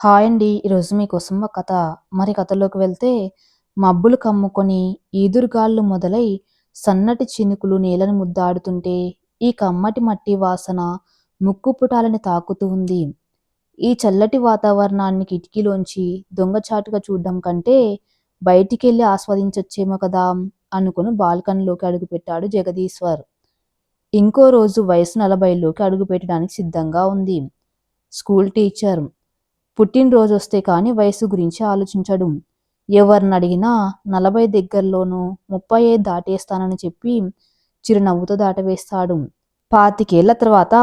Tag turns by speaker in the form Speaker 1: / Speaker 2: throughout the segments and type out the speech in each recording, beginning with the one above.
Speaker 1: Hi అండి. ఈరోజు మీకోసం ఒక కథ. మరి కథలోకి వెళ్తే మబ్బులు కమ్ముకొని ఈదురుగాళ్ళు మొదలై సన్నటి చినుకులు నేలను ముద్దాడుతుంటే ఈ కమ్మటి మట్టి వాసన ముక్కు పుటాలని తాకుతూ ఉంది. ఈ చల్లటి వాతావరణాన్ని కిటికీలోంచి దొంగచాటుగా చూడడం కంటే బయటికెళ్ళి ఆస్వాదించొచ్చేమో కదా అనుకుని బాల్కనీలోకి అడుగుపెట్టాడు జగదీశ్వర్. ఇంకో రోజు వయసు నలభైలోకి అడుగుపెట్టడానికి సిద్ధంగా ఉంది. School teacher. పుట్టినరోజు వస్తే కానీ వయసు గురించి ఆలోచించడు. ఎవరినడిగినా నలభై దగ్గరలోనూ ముప్పై ఐదు దాటేస్తానని చెప్పి చిరునవ్వుతో దాటవేస్తాడు. పాతికేళ్ళ తర్వాత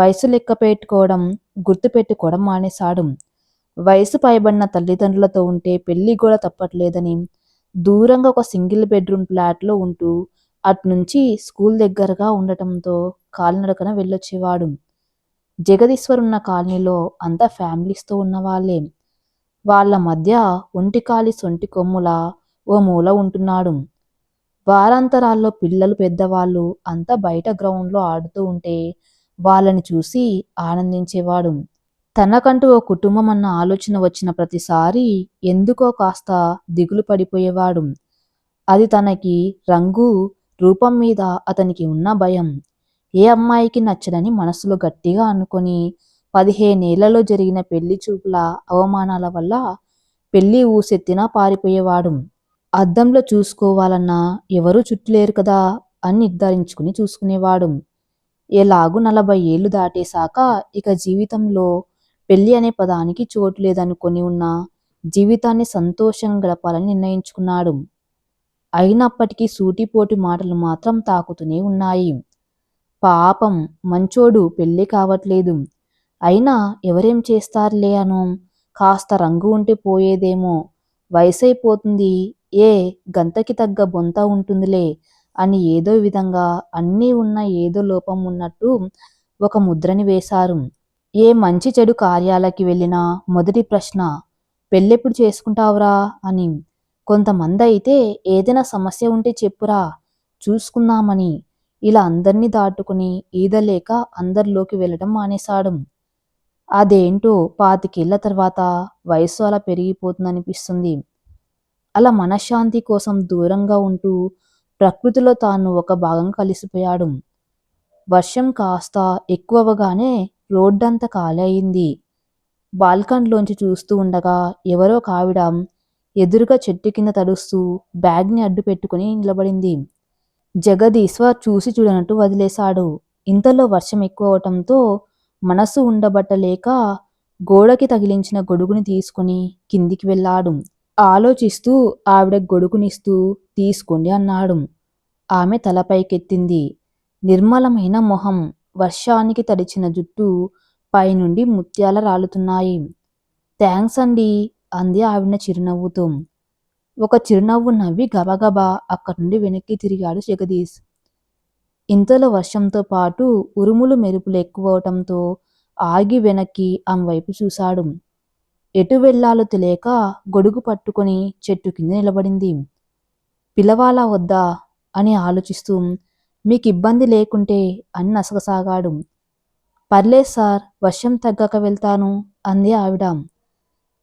Speaker 1: వయసు లెక్క పెట్టుకోవడం, గుర్తు పెట్టుకోవడం మానేశాడు. వయసు పైబడిన తల్లిదండ్రులతో ఉంటే పెళ్ళి కూడా తప్పట్లేదని దూరంగా ఒక సింగిల్ బెడ్రూమ్ ఫ్లాట్లో ఉంటూ అట్నుంచి స్కూల్ దగ్గరగా ఉండటంతో కాలినడకన వెళ్ళొచ్చేవాడు. జగదీశ్వర్ ఉన్న కాలనీలో అంతా ఫ్యామిలీస్తో ఉన్నవాళ్ళే వాళ్ళ మధ్య ఒంటికాలి సొంటి కొమ్ముల ఓ మూల ఉంటున్నాడు. వారాంతరాల్లో పిల్లలు పెద్దవాళ్ళు అంతా బయట గ్రౌండ్లో ఆడుతూ ఉంటే వాళ్ళని చూసి ఆనందించేవాడు. తనకంటూ ఓ కుటుంబం అన్న ఆలోచన వచ్చిన ప్రతిసారి ఎందుకో కాస్త దిగులు పడిపోయేవాడు. అది తనకి రంగు, రూపం మీద అతనికి ఉన్న భయం. ఏ అమ్మాయికి నచ్చదని మనసులో గట్టిగా అనుకొని పదిహేనేళ్ళలో జరిగిన పెళ్ళి చూపుల అవమానాల వల్ల పెళ్ళి ఊసెత్తినా పారిపోయేవాడు. అద్దంలో చూసుకోవాలన్నా ఎవరూ చుట్టులేరు కదా అని నిర్ధారించుకుని చూసుకునేవాడు. ఎలాగూ నలభై ఏళ్ళు దాటేశాక ఇక జీవితంలో పెళ్ళి అనే పదానికి చోటు లేదనుకొని ఉన్నా జీవితాన్ని సంతోషంగా గడపాలని నిర్ణయించుకున్నాడు. అయినప్పటికీ సూటిపోటి మాటలు మాత్రం తాకుతూనే ఉన్నాయి. పాపం మంచోడు పెళ్ళి కావట్లేదు. అయినా ఎవరేం చేస్తారులే అనో కాస్త రంగు ఉంటే పోయేదేమో వయసైపోతుంది ఏ గంతకి తగ్గ బొంత ఉంటుందిలే అని ఏదో విధంగా అన్నీ ఉన్న ఏదో లోపం ఉన్నట్టు ఒక ముద్రని వేశారు. ఏ మంచి చెడు కార్యాలకి వెళ్ళినా మొదటి ప్రశ్న పెళ్ళెప్పుడు చేసుకుంటావురా అని. కొంతమంది అయితే ఏదైనా సమస్య ఉంటే చెప్పురా చూసుకుందామని. ఇలా అందర్నీ దాటుకుని ఈదలేక అందరిలోకి వెళ్ళడం మానేశాడు. అదేంటో పాతికేళ్ళ తర్వాత వయసు అలా పెరిగిపోతుందనిపిస్తుంది. అలా మనశ్శాంతి కోసం దూరంగా ఉంటూ ప్రకృతిలో తాను ఒక భాగం కలిసిపోయాడు. వర్షం కాస్త ఎక్కువగానే రోడ్డంతా ఖాళీ అయింది. బాల్కన్లోంచి చూస్తూ ఉండగా ఎవరో కావిడ ఎదురుగా చెట్టు కింద తడుస్తూ బ్యాగ్ని అడ్డు పెట్టుకుని నిలబడింది. జగదీశ్వర్ చూసి చూడనట్టు వదిలేశాడు. ఇంతలో వర్షం ఎక్కువవటంతో మనసు ఉండబట్టలేక గోడకి తగిలించిన గొడుగుని తీసుకుని కిందికి వెళ్ళాడు. ఆలోచిస్తూ ఆవిడ గొడుగునిస్తూ తీసుకోండి అన్నాడు. ఆమె తలపైకెత్తింది నిర్మలమైన మొహం, వర్షానికి తడిచిన జుట్టు పైనుండి ముత్యాల రాలుతున్నాయి. థ్యాంక్స్ అండి అంది ఆవిడ చిరునవ్వుతూ ఒక చిరునవ్వు నవ్వి గబగబా అక్కడి నుండి వెనక్కి తిరిగాడు జగదీష్ ఇంతలో వర్షంతో పాటు ఉరుములు మెరుపులు ఎక్కువవటంతో ఆగి వెనక్కి ఆమె వైపు చూశాడు. ఎటు వెళ్ళాలో తెలియక గొడుగు పట్టుకుని చెట్టు కింద నిలబడింది. పిలవాలా వద్దా అని ఆలోచిస్తూ మీకు ఇబ్బంది లేకుంటే అని నసగసాగాడు. పర్లేదు సార్ వర్షం తగ్గాక వెళ్తాను అంది ఆవిడ.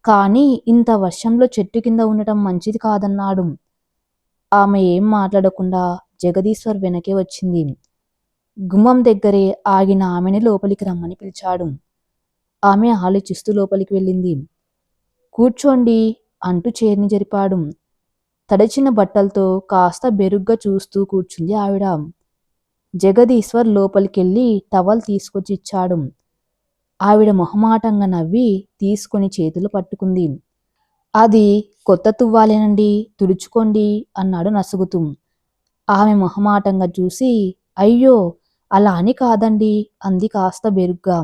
Speaker 1: కానీ ఇంత వర్షంలో చెట్టు కింద ఉండటం మంచిది కాదన్నాడు. ఆమె ఏం మాట్లాడకుండా జగదీశ్వర్ వెనకే వచ్చింది. గుమ్మం దగ్గరే ఆగిన ఆమెని లోపలికి రమ్మని పిలిచాడు. ఆమె ఆలోచిస్తూ లోపలికి వెళ్ళింది. కూర్చోండి అంటూ చేరిని జరిపాడు. తడిచిన బట్టలతో కాస్త బెరుగ్గా చూస్తూ కూర్చుంది ఆవిడ. జగదీశ్వర్ లోపలికెళ్ళి టవల్ తీసుకొచ్చి ఇచ్చాడు. ఆవిడ మొహమాటంగా నవ్వి తీసుకుని చేతులు పట్టుకుంది. అది కొత్త తువ్వాలేనండి తుడుచుకోండి అన్నాడు నసుగుతూ. ఆమె మొహమాటంగా చూసి అయ్యో అలా అని కాదండి అంది కాస్త బెరుగ్గా.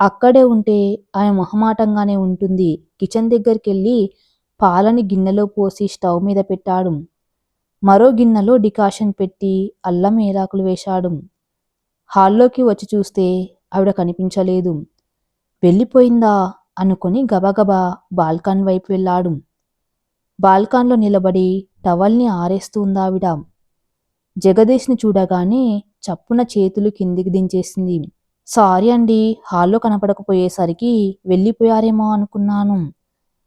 Speaker 1: అక్కడే ఉంటే ఆమె మొహమాటంగానే ఉంటుంది కిచెన్ దగ్గరికెళ్ళి పాలని గిన్నెలో పోసి స్టవ్ మీద పెట్టాడు. మరో గిన్నెలో డికాషన్ పెట్టి అల్లం ఏలాకులు వేశాడు. హాల్లోకి వచ్చి చూస్తే ఆవిడ కనిపించలేదు. వెళ్ళిపోయిందా అనుకుని గబగబా బాల్కనీ వైపు వెళ్ళాడు. బాల్కాన్లో నిలబడి టవల్ని ఆరేస్తుందావిడ జగదీష్ని చూడగానే చప్పున చేతులు కిందికి దించేసింది. సారీ అండి హాల్లో కనపడకపోయేసరికి వెళ్ళిపోయారేమో అనుకున్నాను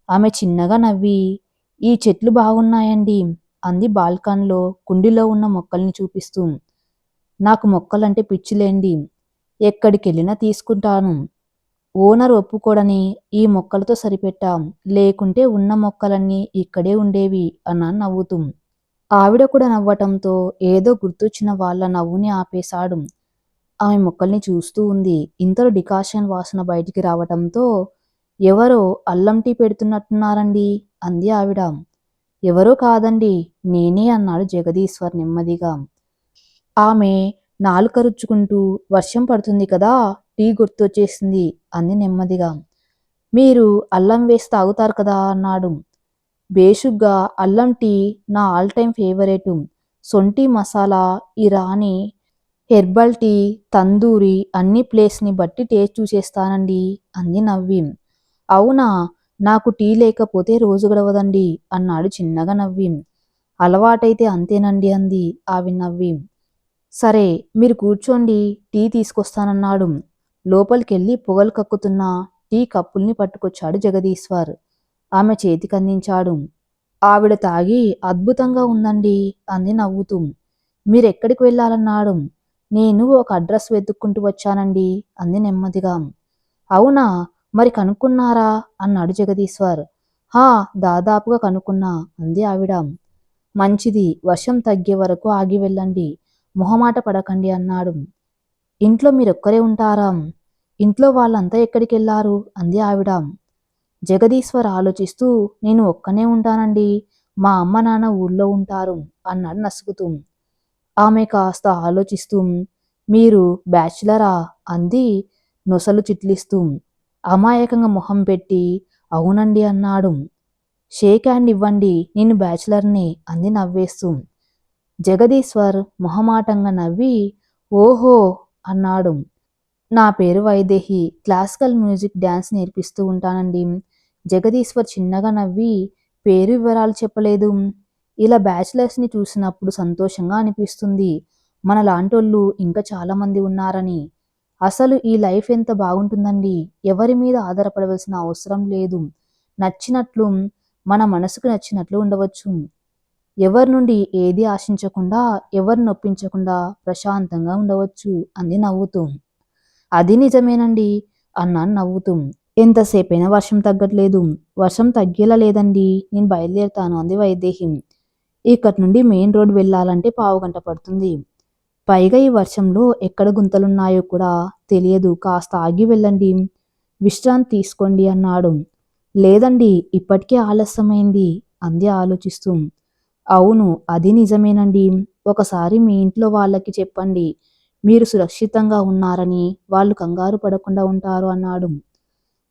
Speaker 1: ఆమె చిన్నగా నవ్వి ఈ చెట్లు బాగున్నాయండి అంది బాల్కన్లో కుండీలో ఉన్న మొక్కల్ని చూపిస్తూ నాకు మొక్కలంటే పిచ్చిలేండి ఎక్కడికెళ్ళినా తీసుకుంటాను. ఓనర్ ఒప్పుకోడని ఈ మొక్కలతో సరిపెట్టాం. లేకుంటే ఉన్న మొక్కలన్నీ ఇక్కడే ఉండేవి అన్నాను నవ్వుతూ. ఆవిడ కూడా నవ్వటంతో ఏదో గుర్తొచ్చిన వాళ్ళ నవ్వుని ఆపేశాడు. ఆమె మొక్కల్ని చూస్తూ ఉంది. ఇంతలో డికాషన్ వాసన బయటికి రావటంతో ఎవరో అల్లం టీ పెడుతున్నట్టున్నారండి అంది ఆవిడ. ఎవరో కాదండి నేనే అన్నాడు జగదీశ్వర్ నెమ్మదిగా. ఆమె నాలుకరుచ్చుకుంటూ వర్షం పడుతుంది కదా టీ గుర్తొచ్చేసింది అంది నెమ్మదిగా. మీరు అల్లం వేసి తాగుతారు కదా అన్నాడు. బేషుగ్గా అల్లం టీ నా ఆల్ టైమ్ ఫేవరెట్. సొంటి మసాలా ఇరానీ హెర్బల్ టీ తందూరి అన్ని ప్లేస్ని బట్టి టేస్ట్ చూసేస్తానండి అంది నవ్వి. అవునా నాకు టీ లేకపోతే రోజు గడవదండి అన్నాడు చిన్నగా నవ్వి. అలవాటైతే అంతేనండి అంది ఆవి నవ్వి. సరే మీరు కూర్చోండి టీ తీసుకొస్తానన్నాడు. లోపలికెళ్ళి పొగలు కక్కుతున్న టీ కప్పుల్ని పట్టుకొచ్చాడు జగదీశ్వర్. ఆమె చేతికందించాడు. ఆవిడ తాగి అద్భుతంగా ఉందండి అంది నవ్వుతూ. మీరెక్కడికి వెళ్ళాలన్నాడు. నేను ఒక అడ్రస్ వెతుక్కుంటూ వచ్చానండి అంది నెమ్మదిగా. అవునా? మరి కనుక్కున్నారా? అన్నాడు జగదీశ్వర్. హా దాదాపుగా కనుక్కున్నా అంది ఆవిడ. మంచిది వర్షం తగ్గే వరకు ఆగి వెళ్ళండి. మొహమాట పడకండి అన్నాడు. ఇంట్లో మీరొక్కరే ఉంటారా? ఇంట్లో వాళ్ళంతా ఎక్కడికి వెళ్ళారు అంది ఆవిడ. జగదీశ్వర్ ఆలోచిస్తూ నేను ఒక్కనే ఉంటానండి. మా అమ్మ నాన్న ఊళ్ళో ఉంటారు అన్నాడు నసుగుతూ. ఆమె కాస్త ఆలోచిస్తూ మీరు బ్యాచులరా? అంది నొసలు చిట్లిస్తూ. అమాయకంగా మొహం పెట్టి అవునండి అన్నాడు. షేక్ హ్యాండ్ ఇవ్వండి నేను బ్యాచులర్ని అంది నవ్వేస్తూ. జగదీశ్వర్ మొహమాటంగా నవ్వి ఓహో అన్నాడు. నా పేరు వైదేహి. క్లాసికల్ మ్యూజిక్ డ్యాన్స్ నేర్పిస్తూ ఉంటానండి. జగదీశ్వర్ చిన్నగా నవ్వి పేరు వివరాలు చెప్పలేదు. ఇలా బ్యాచిలర్స్ని చూసినప్పుడు సంతోషంగా అనిపిస్తుంది. మన లాంటోళ్ళు ఇంకా చాలామంది ఉన్నారని. అసలు ఈ లైఫ్ ఎంత బాగుంటుందండి? ఎవరి మీద ఆధారపడవలసిన అవసరం లేదు. నచ్చినట్లు మన మనసుకు నచ్చినట్లు ఉండవచ్చు. ఎవరి నుండి ఏది ఆశించకుండా ఎవరిని నొప్పించకుండా ప్రశాంతంగా ఉండవచ్చు అంది నవ్వుతూ. అది నిజమేనండి అన్నాను నవ్వుతూ. ఎంతసేపైనా వర్షం తగ్గట్లేదు. వర్షం తగ్గేలా లేదండి. నేను బయలుదేరుతాను అంది వైదేహి. ఇక్కడి నుండి మెయిన్ రోడ్ వెళ్ళాలంటే పావు గంట పడుతుంది. పైగా ఈ వర్షంలో ఎక్కడ గుంతలున్నాయో కూడా తెలియదు. కాస్త ఆగి వెళ్ళండి. విశ్రాంతి తీసుకోండి అన్నాడు. లేదండి ఇప్పటికే ఆలస్యమైంది అంది ఆలోచిస్తూ. అవును అది నిజమేనండి. ఒకసారి మీ ఇంట్లో వాళ్ళకి చెప్పండి మీరు సురక్షితంగా ఉన్నారని వాళ్ళు కంగారు పడకుండా ఉంటారు అన్నాడు.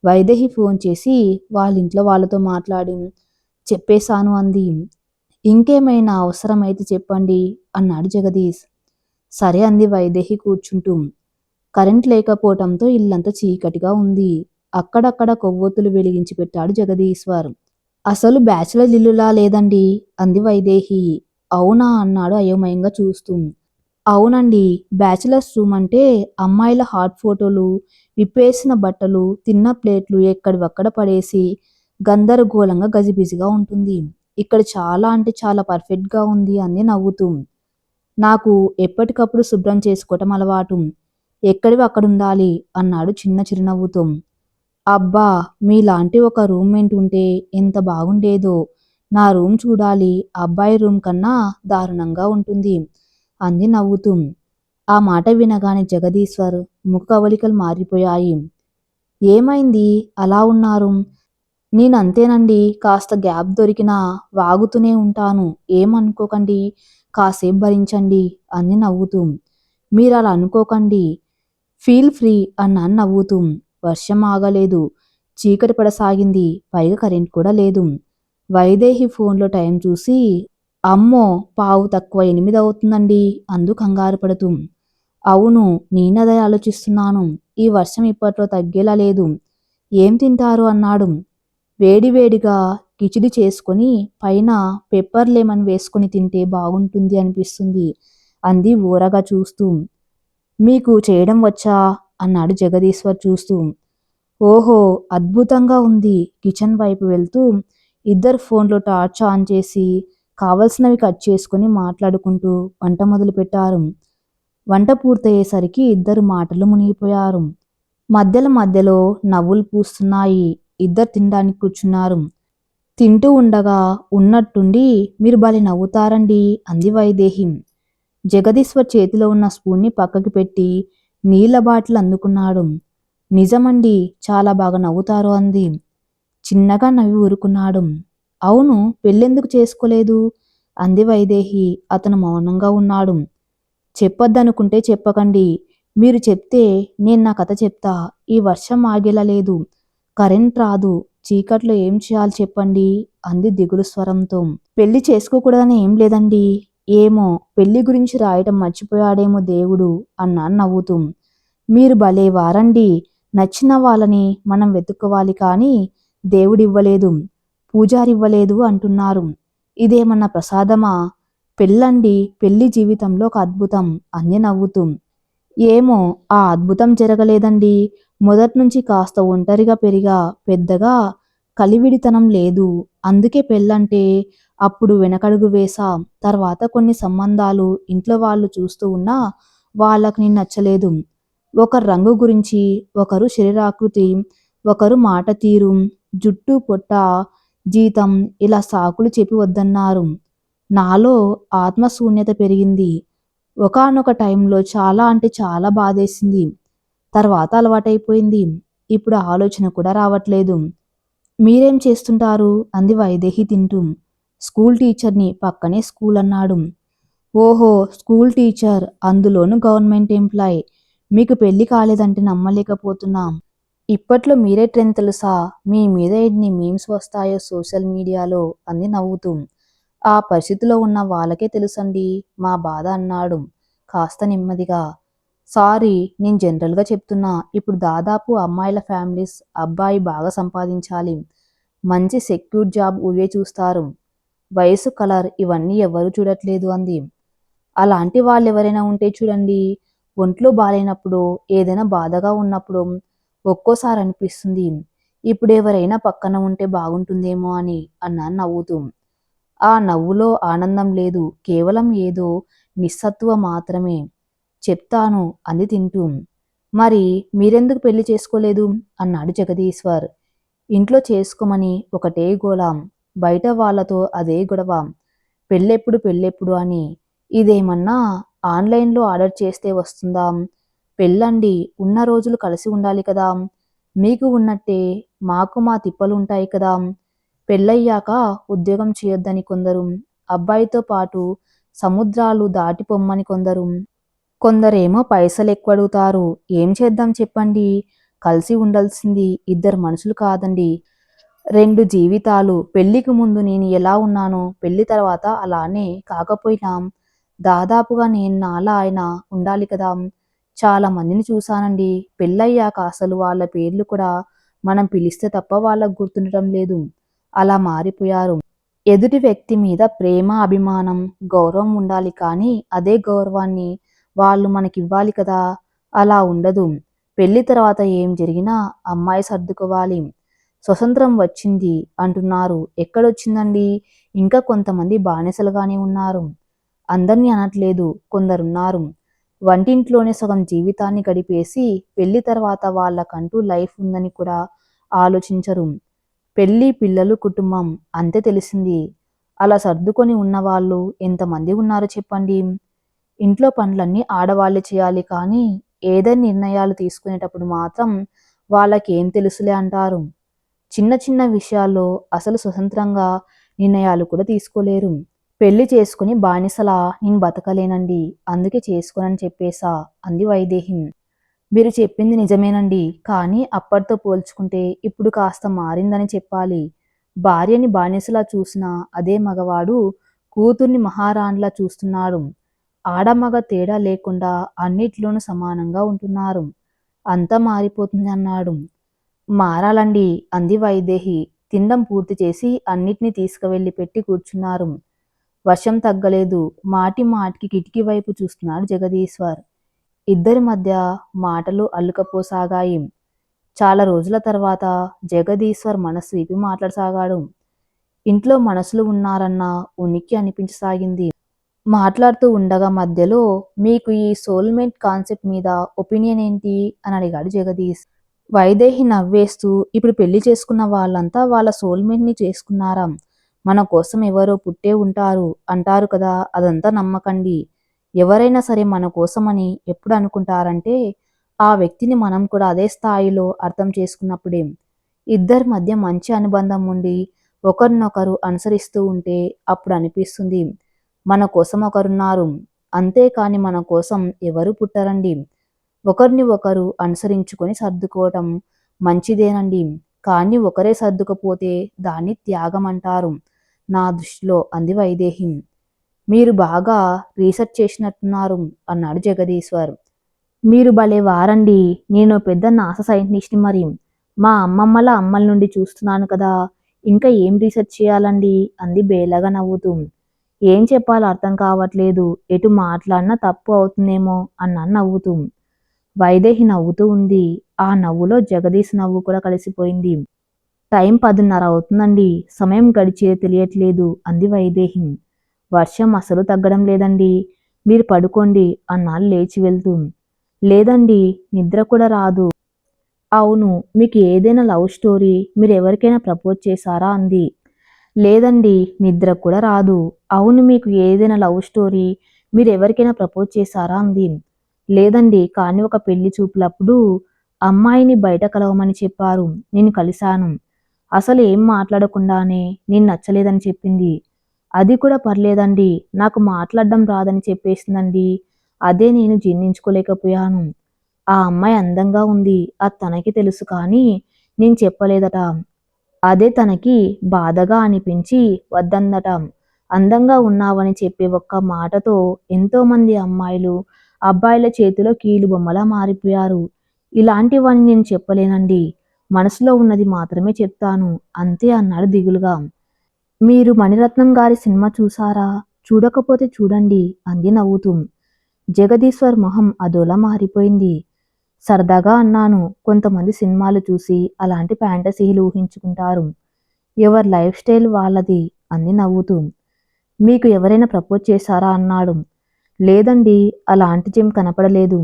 Speaker 1: వైదేహి ఫోన్ చేసి వాళ్ళ ఇంట్లో వాళ్ళతో మాట్లాడి చెప్పేశాను అంది. ఇంకేమైనా అవసరమైతే చెప్పండి అన్నాడు జగదీష్. సరే అంది వైదేహి కూర్చుంటూ. కరెంట్ లేకపోవటంతో ఇల్లంతా చీకటిగా ఉంది. అక్కడక్కడ కొవ్వొత్తులు వెలిగించి పెట్టాడు జగదీశ్వర్. అసలు బ్యాచులర్ ఇల్లులా లేదండి అంది వైదేహి. అవునా అన్నాడు అయోమయంగా చూస్తూ. అవునండి బ్యాచిలర్స్ రూమ్ అంటే అమ్మాయిల హాట్ ఫోటోలు విప్పేసిన బట్టలు తిన్న ప్లేట్లు ఎక్కడివక్కడ పడేసి గందరగోళంగా గజిబిజిగా ఉంటుంది. ఇక్కడ చాలా అంటే చాలా పర్ఫెక్ట్గా ఉంది అంది నవ్వుతూ. నాకు ఎప్పటికప్పుడు శుభ్రం చేసుకోవటం అలవాటు. ఎక్కడివి అక్కడ ఉండాలి? అన్నాడు చిన్న చిరునవ్వుతో. అబ్బా మీలాంటి ఒక రూమ్మేట్ ఉంటే ఎంత బాగుండేదో. నా రూమ్ చూడాలి అబ్బాయి రూమ్ కన్నా దారుణంగా ఉంటుంది అంది నవ్వుతూ. ఆ మాట వినగానే జగదీశ్వర్ ముఖ కవలికలు మారిపోయాయి. ఏమైంది? అలా ఉన్నారు. నేనంతేనండి కాస్త గ్యాప్ దొరికినా వాగుతూనే ఉంటాను. ఏమనుకోకండి కాసేపు భరించండి అని నవ్వుతూ. మీరు అలా అనుకోకండి ఫీల్ ఫ్రీ అన్నాను నవ్వుతూ. వర్షం ఆగలేదు. చీకటి పడసాగింది. పైగా కరెంట్ కూడా లేదు. వైదేహి ఫోన్లో టైం చూసి అమ్మో పావు తక్కువ ఎనిమిది అవుతుందండి. అందు కంగారు పడుతూ అవును నేనదే ఆలోచిస్తున్నాను. ఈ వర్షం ఇప్పట్లో తగ్గేలా లేదు. ఏం తింటారు? అన్నాడు. వేడివేడిగా కిచిడి చేసుకొని పైన పెప్పర్ లెమన్ వేసుకొని తింటే బాగుంటుంది అనిపిస్తుంది అంది ఊరగా చూస్తూ. మీకు చేయడం వచ్చా? అన్నాడు జగదీశ్వర్ చూస్తూ. ఓహో అద్భుతంగా ఉంది. కిచెన్ వైపు వెళ్తూ ఇద్దరు ఫోన్లో టార్చ్ ఆన్ చేసి కావలసినవి కట్ చేసుకుని మాట్లాడుకుంటూ వంట మొదలుపెట్టారు. వంట పూర్తయ్యేసరికి ఇద్దరు మాటలు మునిగిపోయారు. మధ్యలో మధ్యలో నవ్వులు పూస్తున్నాయి. ఇద్దరు తినడానికి కూర్చున్నారు. తింటూ ఉండగా ఉన్నట్టుండి మీరు బలి నవ్వుతారండి అంది వైదేహి. జగదీశ్వర్ చేతిలో ఉన్న స్పూన్ని పక్కకి పెట్టి నీళ్ళ బాటిల్ అందుకున్నాడు. నిజమండి చాలా బాగా నవ్వుతారు అంది. చిన్నగా నవ్వి ఊరుకున్నాడు. అవును పెళ్ళెందుకు చేసుకోలేదు? అంది వైదేహి. అతను మౌనంగా ఉన్నాడు. చెప్పొద్దనుకుంటే చెప్పకండి. మీరు చెప్తే నేను నా కథ చెప్తా. ఈ వర్షం ఆగేలా లేదు. కరెంట్ రాదు. చీకట్లో ఏం చేయాలి చెప్పండి అంది దిగులు స్వరంతో. పెళ్ళి చేసుకోకూడదని ఏం లేదండి. ఏమో పెళ్ళి గురించి రాయటం మర్చిపోయాడేమో దేవుడు అన్నాను నవ్వుతూ. మీరు భలే వారండి నచ్చిన వాళ్ళని మనం వెతుక్కోవాలి కానీ దేవుడివ్వలేదు పూజారివ్వలేదు అంటున్నారు. ఇదేమన్నా ప్రసాదమా? పెళ్ళండి పెళ్ళి జీవితంలో ఒక అద్భుతం అన్ని నవ్వుతూ. ఏమో ఆ అద్భుతం జరగలేదండి. మొదట్నుంచి కాస్త ఒంటరిగా పెరిగా పెద్దగా కలివిడితనం లేదు. అందుకే పెళ్ళంటే అప్పుడు వెనకడుగు వేశాం. తర్వాత కొన్ని సంబంధాలు ఇంట్లో వాళ్ళు చూస్తూ ఉన్నా వాళ్ళకి నేను నచ్చలేదు. ఒకరు రంగు గురించి ఒకరు శరీరాకృతి ఒకరు మాట తీరు జుట్టు పొట్ట జీతం ఇలా సాకులు చెప్పి వద్దన్నారు. నాలో ఆత్మశూన్యత పెరిగింది. ఒకనొక టైంలో చాలా అంటే చాలా బాధేసింది. తర్వాత అలవాటైపోయింది. ఇప్పుడు ఆలోచన కూడా రావట్లేదు. మీరేం చేస్తుంటారు? అంది వైదేహి తింటూ. స్కూల్ టీచర్ని పక్కనే స్కూల్ అన్నాడు. ఓహో స్కూల్ టీచర్ అందులోనూ గవర్నమెంట్ ఎంప్లాయ్. మీకు పెళ్ళి కాలేదంటే నమ్మలేకపోతున్నాం. ఇప్పట్లో మీరే ట్రెండ్ తెలుసా మీ మీద ఎన్ని మీమ్స్ వస్తాయో సోషల్ మీడియాలో అంది నవ్వుతూ. ఆ పరిస్థితిలో ఉన్న వాళ్ళకే తెలుసండి మా బాధ అన్నాడు. కాస్త నెమ్మదిగా సారీ నేను జనరల్గా చెప్తున్నా ఇప్పుడు దాదాపు అమ్మాయిల ఫ్యామిలీస్ అబ్బాయి బాగా సంపాదించాలి. మంచి సెక్యూర్ జాబ్ ఊవే చూస్తారు. వయసు కలర్ ఇవన్నీ ఎవరు చూడట్లేదు అంది. అలాంటి వాళ్ళు ఎవరైనా ఉంటే చూడండి. ఒంట్లో బాగాలేనప్పుడు ఏదైనా బాధగా ఉన్నప్పుడు ఒక్కోసారి అనిపిస్తుంది. ఇప్పుడు ఎవరైనా పక్కన ఉంటే బాగుంటుందేమో అని అన్నాను నవ్వుతూ. ఆ నవ్వులో ఆనందం లేదు. కేవలం ఏదో నిస్సత్వ మాత్రమే. చెప్తాను అంది తింటూ. మరి మీరెందుకు పెళ్ళి చేసుకోలేదు? అన్నాడు జగదీశ్వర్. ఇంట్లో చేసుకోమని ఒకటే గోలాం. బయట వాళ్ళతో అదే గొడవ. పెళ్ళెప్పుడు పెళ్ళెప్పుడు అని ఇదేమన్నా ఆన్లైన్లో ఆర్డర్ చేస్తే వస్తుందా? పెళ్ళండి ఉన్న రోజులు కలిసి ఉండాలి కదా. మీకు ఉన్నట్టే మాకు మా తిప్పలు ఉంటాయి కదా. పెళ్ళయ్యాక ఉద్యోగం చేయొద్దని కొందరు అబ్బాయితో పాటు సముద్రాలు దాటిపోమ్మని కొందరు. కొందరేమో పైసలు ఎక్కువ అడుగుతారు ఏం చేద్దాం చెప్పండి? కలిసి ఉండాల్సింది ఇద్దరు మనుషులు కాదండి. రెండు జీవితాలు. పెళ్ళికి ముందు నేను ఎలా ఉన్నానో పెళ్ళి తర్వాత అలానే కాకపోయినా. దాదాపుగా నేను నాలా ఆయన ఉండాలి కదా. చాలా మందిని చూశానండి. పెళ్ళయ్యాక అసలు వాళ్ళ పేర్లు కూడా మనం పిలిస్తే తప్ప వాళ్ళకు గుర్తుండటం లేదు. అలా మారిపోయారు. ఎదుటి వ్యక్తి మీద ప్రేమ అభిమానం గౌరవం ఉండాలి కానీ అదే గౌరవాన్ని వాళ్ళు మనకి ఇవ్వాలి కదా. అలా ఉండదు. పెళ్ళి తర్వాత ఏం జరిగినా అమ్మాయి సర్దుకోవాలి. స్వతంత్రం వచ్చింది అంటున్నారు. ఎక్కడొచ్చిందండి? ఇంకా కొంతమంది బానిసలుగానే ఉన్నారు. అందరినీ అనట్లేదు కొందరున్నారు. వంటింట్లోనే సగం జీవితాన్ని గడిపేసి పెళ్ళి తర్వాత వాళ్ళకంటూ లైఫ్ ఉందని కూడా ఆలోచించరు. పెళ్ళి పిల్లలు కుటుంబం అంతే తెలిసింది. అలా సర్దుకొని ఉన్నవాళ్ళు ఎంతమంది ఉన్నారో చెప్పండి? ఇంట్లో పనులన్నీ ఆడవాళ్ళే చేయాలి కానీ ఏదైనా నిర్ణయాలు తీసుకునేటప్పుడు మాత్రం వాళ్ళకేం తెలుసులే అంటారు. చిన్న చిన్న విషయాల్లో అసలు స్వతంత్రంగా నిర్ణయాలు కూడా తీసుకోలేరు. పెళ్ళి చేసుకుని బానిసలా నేను బతకలేనండి. అందుకే చేసుకోనని చెప్పేశా అంది వైదేహి. మీరు చెప్పింది నిజమేనండి. కానీ అప్పటితో పోల్చుకుంటే ఇప్పుడు కాస్త మారిందని చెప్పాలి. భార్యని బానిసలా చూసిన అదే మగవాడు కూతుర్ని మహారాణిలా చూస్తున్నాడు. ఆడమగ తేడా లేకుండా అన్నిట్లోనూ సమానంగా ఉంటున్నారు. అంతా మారిపోతుంది అన్నాడు. మారాలండి. అంది వైదేహి. తిండం పూర్తి చేసి అన్నిటినీ తీసుకువెళ్ళి పెట్టి కూర్చున్నారు. వర్షం తగ్గలేదు. మాటి మాటికి కిటికీ వైపు చూస్తున్నాడు జగదీశ్వర్. ఇద్దరి మధ్య మాటలు అల్లుకపోసాగాయి. చాలా రోజుల తర్వాత జగదీశ్వర్ మనసు విప్పి మాట్లాడసాగాడు. ఇంట్లో మనసులు ఉన్నారన్న ఉనికి అనిపించసాగింది. మాట్లాడుతూ ఉండగా మధ్యలో మీకు ఈ సోల్మేట్ కాన్సెప్ట్ మీద ఒపీనియన్ ఏంటి? అని అడిగాడు జగదీష్ వైదేహి నవ్వేస్తూ ఇప్పుడు పెళ్ళి చేసుకున్న వాళ్ళంతా వాళ్ళ సోల్మేట్ని చేసుకున్నారా. మన కోసం ఎవరో పుట్టే ఉంటారు. అంటారు కదా అదంతా నమ్మకండి. ఎవరైనా సరే మన కోసమని ఎప్పుడు అనుకుంటారంటే ఆ వ్యక్తిని మనం కూడా అదే స్థాయిలో అర్థం చేసుకున్నప్పుడే. ఇద్దరి మధ్య మంచి అనుబంధం ఉండి ఒకరినొకరు అనుసరిస్తూ ఉంటే అప్పుడు అనిపిస్తుంది. మన కోసం ఒకరున్నారు. అంతేకాని మన కోసం ఎవరు పుట్టరండి? ఒకరిని ఒకరు అనుసరించుకొని సర్దుకోవటం మంచిదేనండి. కానీ ఒకరే సర్దుకపోతే దాన్ని త్యాగం అంటారు నా దృష్టిలో అంది వైదేహి. మీరు బాగా రీసెర్చ్ చేసినట్టున్నారు అన్నాడు జగదీశ్వర్. మీరు భలే వారండి. నేను పెద్ద నాస సైంటిస్ట్ని మరి. మా అమ్మమ్మల అమ్మల నుండి చూస్తున్నాను కదా. ఇంకా ఏం రీసెర్చ్ చేయాలండి? అంది బేలగా నవ్వుతూ. ఏం చెప్పాలో అర్థం కావట్లేదు. ఎటు మాట్లాడినా తప్పు అవుతుందేమో అన్నాను నవ్వుతూ. వైదేహి నవ్వుతూ ఉంది. ఆ నవ్వులో జగదీష్ నవ్వు కూడా కలిసిపోయింది. టైం పదిన్నర అవుతుందండి. సమయం గడిచేది తెలియట్లేదు అంది వైదేహి. వర్షం అసలు తగ్గడం లేదండి. మీరు పడుకోండి అన్నాళ్ళు లేచి వెళ్తూ. లేదండి నిద్ర కూడా రాదు. అవును మీకు ఏదైనా లవ్ స్టోరీ మీరు ఎవరికైనా ప్రపోజ్ చేశారా అంది. లేదండి నిద్ర కూడా రాదు. అవును మీకు ఏదైనా లవ్ స్టోరీ మీరు ఎవరికైనా ప్రపోజ్ చేశారా అంది. లేదండి కానీ ఒక పెళ్ళి చూపులప్పుడు అమ్మాయిని బయట కలవమని చెప్పారు. నేను కలిశాను. అసలు ఏం మాట్లాడకుండానే నేను నచ్చలేదని చెప్పింది. అది కూడా పర్లేదండి నాకు మాట్లాడడం రాదని చెప్పేసిందండి. అదే నేను జీర్ణించుకోలేకపోయాను. ఆ అమ్మాయి అందంగా ఉంది అది తనకి తెలుసు కానీ నేను చెప్పలేదట. అదే తనకి బాధగా అనిపించి వద్దందట అందంగా ఉన్నావని చెప్పే ఒక్క మాటతో ఎంతోమంది అమ్మాయిలు అబ్బాయిల చేతిలో కీలు బొమ్మలా మారిపోయారు. ఇలాంటివన్నీ నేను చెప్పలేనండి. మనసులో ఉన్నది మాత్రమే చెప్తాను. అంతే అన్నాడు దిగులుగా. మీరు మణిరత్నం గారి సినిమా చూసారా? చూడకపోతే చూడండి అంది నవ్వుతూ. జగదీశ్వర్ మొహం అదోలా మారిపోయింది. సరదాగా అన్నాను కొంతమంది సినిమాలు చూసి అలాంటి ఫ్యాంటసీలు ఊహించుకుంటారు. ఎవరి లైఫ్ స్టైల్ వాళ్ళది అంది నవ్వుతూ. మీకు ఎవరైనా ప్రపోజ్ చేశారా? అన్నాడు. లేదండి అలాంటిదేం కనపడలేదు.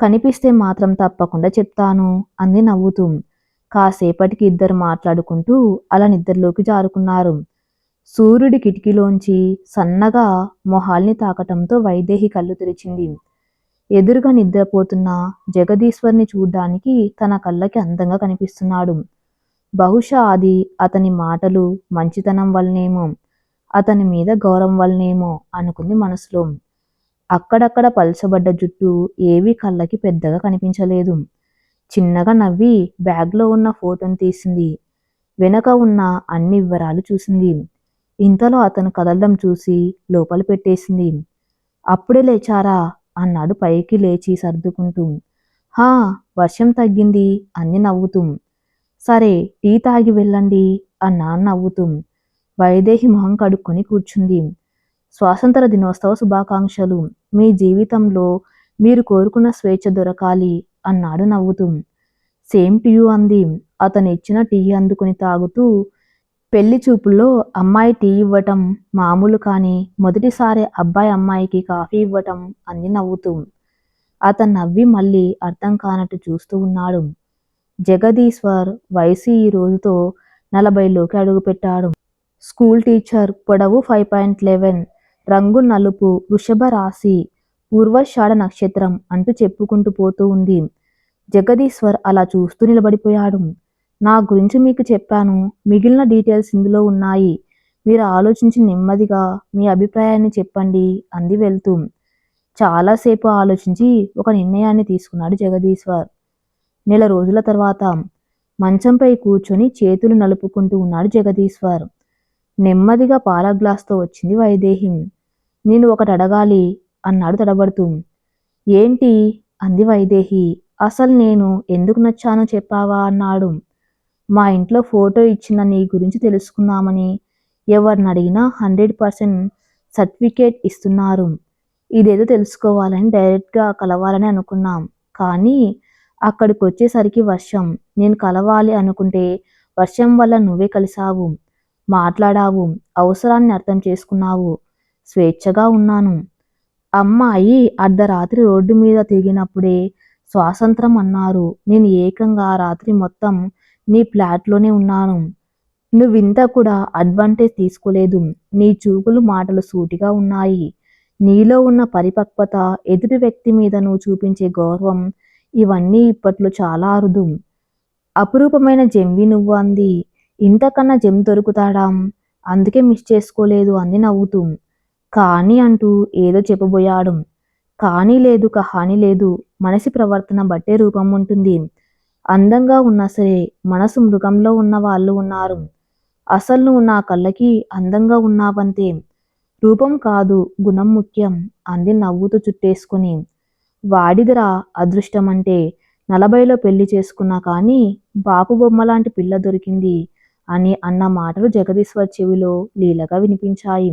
Speaker 1: కనిపిస్తే మాత్రం తప్పకుండా చెప్తాను అంది నవ్వుతూ. కాసేపటికి ఇద్దరు మాట్లాడుకుంటూ అలా నిద్రలోకి జారుకున్నారు. సూర్యుడి కిటికీలోంచి సన్నగా మొహాల్ని తాకటంతో వైదేహి కళ్ళు తెరిచింది. ఎదురుగా నిద్రపోతున్న జగదీశ్వర్ని చూడ్డానికి తన కళ్ళకి అందంగా కనిపిస్తున్నాడు. బహుశా అది అతని మాటలు మంచితనం వల్లనేమో అతని మీద గౌరవం వల్లనేమో అనుకుంది మనసులో. అక్కడక్కడ పలుచబడ్డ జుట్టు ఏవీ కళ్ళకి పెద్దగా కనిపించలేదు. చిన్నగా నవ్వి బ్యాగ్లో ఉన్న ఫోటోని తీసింది. వెనక ఉన్న అన్ని వివరాలు చూసింది. ఇంతలో అతను కదలడం చూసి లోపల పెట్టేసింది. అప్పుడే లేచారా? అన్నాడు పైకి లేచి సర్దుకుంటూ. హా వర్షం తగ్గింది అంది నవ్వుతూ. సరే టీ తాగి వెళ్ళండి అన్నా నవ్వుతూ. వైదేహి మొహం కడుక్కొని కూర్చుంది. స్వాతంత్ర దినోత్సవ శుభాకాంక్షలు. మీ జీవితంలో మీరు కోరుకున్న స్వేచ్ఛ దొరకాలి అన్నాడు నవ్వుతూ. సేమ్ టు యూ అంది. అతను ఇచ్చిన టీ అందుకుని తాగుతూ పెళ్ళి చూపుల్లో అమ్మాయి టీ ఇవ్వటం మామూలు కానీ మొదటిసారి అబ్బాయి అమ్మాయికి కాఫీ ఇవ్వటం అంది నవ్వుతూ. అతను నవ్వి మళ్ళీ అర్థం కానట్టు చూస్తూ ఉన్నాడు. జగదీశ్వర్ వయసు ఈ రోజుతో నలభైలోకి అడుగుపెట్టాడు. స్కూల్ టీచర్ పొడవు ఫైవ్ పాయింట్ లెవెన్ రంగు నలుపు వృషభ రాశి పూర్వషాఢ నక్షత్రం అంటూ చెప్పుకుంటూ పోతూ ఉంది. జగదీశ్వర్ అలా చూస్తూ నిలబడిపోయాడు. నా గురించి మీకు చెప్పాను. మిగిలిన డీటెయిల్స్ ఇందులో ఉన్నాయి. మీరు ఆలోచించి నెమ్మదిగా మీ అభిప్రాయాన్ని చెప్పండి అంది వెళ్తూ. చాలాసేపు ఆలోచించి ఒక నిర్ణయాన్ని తీసుకున్నాడు జగదీశ్వర్. నెల రోజుల తర్వాత మంచంపై కూర్చొని చేతులు నలుపుకుంటూ ఉన్నాడు జగదీశ్వర్. నెమ్మదిగా పాల గ్లాస్తో వచ్చింది వైదేహి. నేను ఒకటి అడగాలి అన్నాడు తడబడుతూ. ఏంటి? అంది వైదేహి. అసలు నేను ఎందుకు నచ్చానో చెప్పావా? అన్నాడు. మా ఇంట్లో ఫోటో ఇచ్చిన నీ గురించి తెలుసుకుందామని. ఎవరిని అడిగినా హండ్రెడ్ పర్సెంట్ సర్టిఫికేట్ ఇస్తున్నారు. ఇదేదో తెలుసుకోవాలని డైరెక్ట్గా కలవాలని అనుకున్నాం. కానీ అక్కడికి వచ్చేసరికి వర్షం. నేను కలవాలి అనుకుంటే వర్షం వల్ల నువ్వే కలిసావు మాట్లాడావు. అవసరాన్ని అర్థం చేసుకున్నావు. స్వేచ్ఛగా ఉన్నాను. అమ్మాయి అర్ధరాత్రి రోడ్డు మీద తిరిగినప్పుడే స్వాతంత్రం అన్నారు. నేను ఏకంగా రాత్రి మొత్తం నీ ఫ్లాట్లోనే ఉన్నాను. నువ్వింత కూడా అడ్వాంటేజ్ తీసుకోలేదు. నీ చూపులు మాటలు సూటిగా ఉన్నాయి. నీలో ఉన్న పరిపక్వత ఎదుటి వ్యక్తి మీద నువ్వు చూపించే గౌరవం ఇవన్నీ ఇప్పట్లో చాలా అరుదు. అపురూపమైన జెమ్వి నువ్వు అంది. ఇంతకన్నా జెమ్ దొరుకుతాడా? అందుకే మిస్ చేసుకోలేదు అంది నవ్వుతూ. కానీ అంటూ ఏదో చెప్పబోయాడు. కానీ లేదు కహాని లేదు. మనసి ప్రవర్తన బట్టే రూపం ఉంటుంది. అందంగా ఉన్నా సరే మనసు మృగంలో ఉన్న వాళ్ళు ఉన్నారు. అసలు నువ్వు నా కళ్ళకి అందంగా ఉన్నావంతే. రూపం కాదు గుణం ముఖ్యం అంది నవ్వుతూ చుట్టేసుకుని. వాడిదిరా అదృష్టం అంటే నలభైలో పెళ్ళి చేసుకున్నా కానీ బాపు బొమ్మ లాంటి పిల్ల దొరికింది అని అన్న మాటలు జగదీశ్వర్ చెవిలో లీలగా వినిపించాయి.